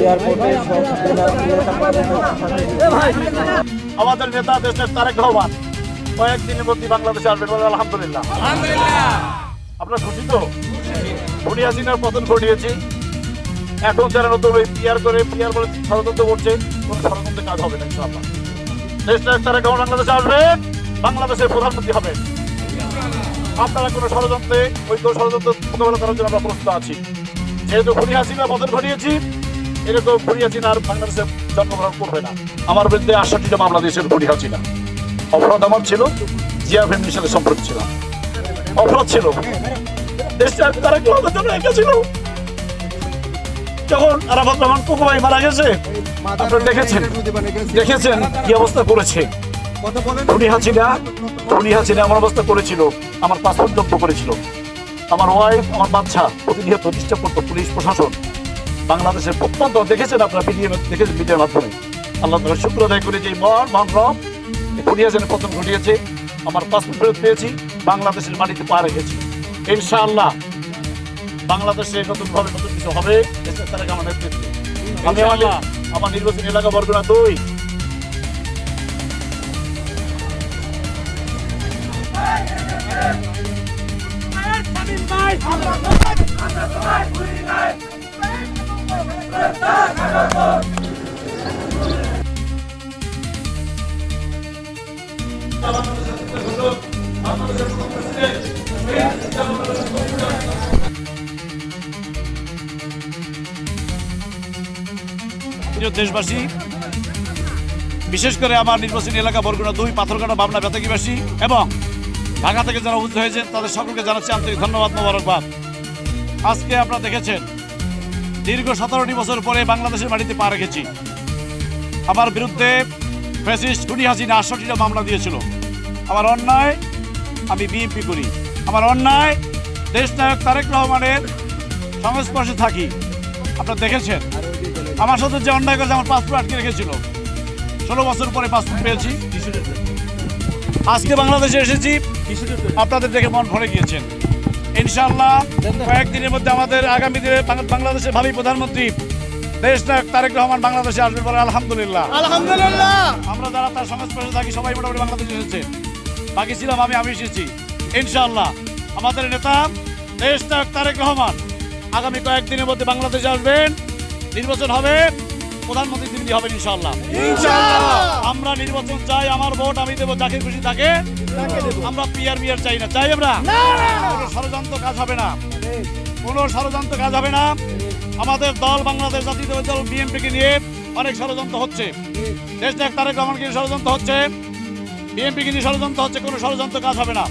এয়ারপোর্টে আমাদের নেতা দেশের তারেক রহমান কয়েকদিনের মধ্যে বাংলাদেশে আসবেন বলে আলহামদুলিল্লাহ। আপনার খুশি তো? উনি হাসিনার পতন ঘটিয়েছি। এখন যারা নতুন পিয়ার করে পিয়ার বলে ষড়যন্ত্র করছে কোন ষড়যন্ত্র কাজ হবে না ইনশাআল্লাহ। দেশটার তারেক রহমান বাংলাদেশে আসবেন বাংলাদেশের প্রধানমন্ত্রী হবেন। আপনারা কোনো ষড়যন্ত্রে ওই তো ষড়যন্ত্র মোকাবেলা করার জন্য আমরা প্রস্তুত আছি। যেহেতু খুনি হাসিনা পতন ঘটিয়েছি এরকম খুনি হাসিনা আর বাংলাদেশে জন্মগ্রহণ করবে না। আমার বিরুদ্ধে আটষট্টিটা মামলা দিয়েছেন খুনি হাসিনা অপরাধ আমার ছিল, জিয়া ফ্যামিলির সাথে সম্পর্ক ছিল। অপরাধ ছিল। দেশটা তারা গ্রহের জন্য একা ছিল? যখন আরাফাত রহমান কুকুমাই মারা গেছে দেখেছেন দেখেছেন কি অবস্থা করেছে। খুনি হাসিনা খুনি হাসিনা এমন অবস্থা করেছিল আমার পাসপোর্ট জব্দ করেছিল। আমার ওয়াইফ আমার বাচ্চা প্রতিনিয়ত ডিস্টার্ব করতো পুলিশ প্রশাসন। বাংলাদেশের প্রত্যন্ত দেখেছেন আপনারা ভিডিও দেখেছেন ভিডিওর মাধ্যমে। আল্লাহ তালা শুক্র আদায় করে যে মহান মহান ঘটিয়েছেন প্রথম ঘটিয়েছে। আমার পাসপোর্ট ফেরত পেয়েছি বাংলাদেশের মাটিতে পা রেখেছি। ইনশাআল্লাহ বাংলাদেশে নতুন ভাবে নতুন কিছু হবে। দেশের তারা আমার নেতৃত্বে। আমি আমার আমার নির্বাচনী এলাকা বরগুনা দুই। দেশবাসী বিশেষ করে আমার নির্বাচনী এলাকা বরগুনা দুই পাথরঘাটা বাবনা বেতাকিবাসী এবং ঢাকা থেকে যারা উপস্থিত হয়েছেন, তাদের সকলকে জানাচ্ছি আন্তরিক ধন্যবাদ, মোবারকবাদ। আজকে আপনারা দেখেছেন, দীর্ঘ সতেরোটি বছর পরে বাংলাদেশের মাটিতে পা রেখেছি। আমার বিরুদ্ধে ফ্যাসিস্ট খুনি হাসিনা আটষট্টিটা মামলা দিয়েছিল। আমার অন্যায় আমি বিএনপি করি। আমার অন্যায় দেশ নায়ক তারেক রহমানের সংস্পর্শে থাকি। আপনারা দেখেছেন, আমার সাথে যে অন্যায় করেছে, আমার পাসপোর্ট আটকে রেখেছিল। ষোলো বছর পরে পাসপোর্ট পেয়েছি। আজকে বাংলাদেশে এসেছি। আপনাদের দেখে মন ভরে গিয়েছেন। ইনশাআল্লাহ কয়েকদিনের মধ্যে আমাদের আগামী দিনে বাংলাদেশের ভাবি প্রধানমন্ত্রী দেশ নায়ক তারেক রহমান বাংলাদেশে আসবে বলে আলহামদুলিল্লাহ। আলহামদুলিল্লাহ। আমরা যারা তার সংস্পর্শে থাকি সবাই মোটামুটি বাংলাদেশে এসেছে। বাকি ছিলাম আমি আমি এসেছি। ইনশাআল্লাহ আমাদের নেতা দেশ নায়ক তারেক রহমান আগামী কয়েকদিনের মধ্যে বাংলাদেশে আসবেন। নির্বাচন হবে। প্রধানমন্ত্রী তিনি হবেন ইনশাআল্লাহ। আমরা নির্বাচন চাই আমার ভোট আমি দেবো যাকে খুশি থাকে আমরা পিয়ার বিয়ার চাই না। চাই আমরা? কোনো ষড়যন্ত্র কাজ হবে না। কোনো ষড়যন্ত্র কাজ হবে না। আমাদের দল বাংলাদেশ জাতীয় দল বিএনপিকে নিয়ে অনেক ষড়যন্ত্র হচ্ছে। দেশ নায়ক তারেক রহমানকে ষড়যন্ত্র হচ্ছে। বিএনপিকে নিয়ে ষড়যন্ত্র হচ্ছে কোনো ষড়যন্ত্র কাজ হবে না।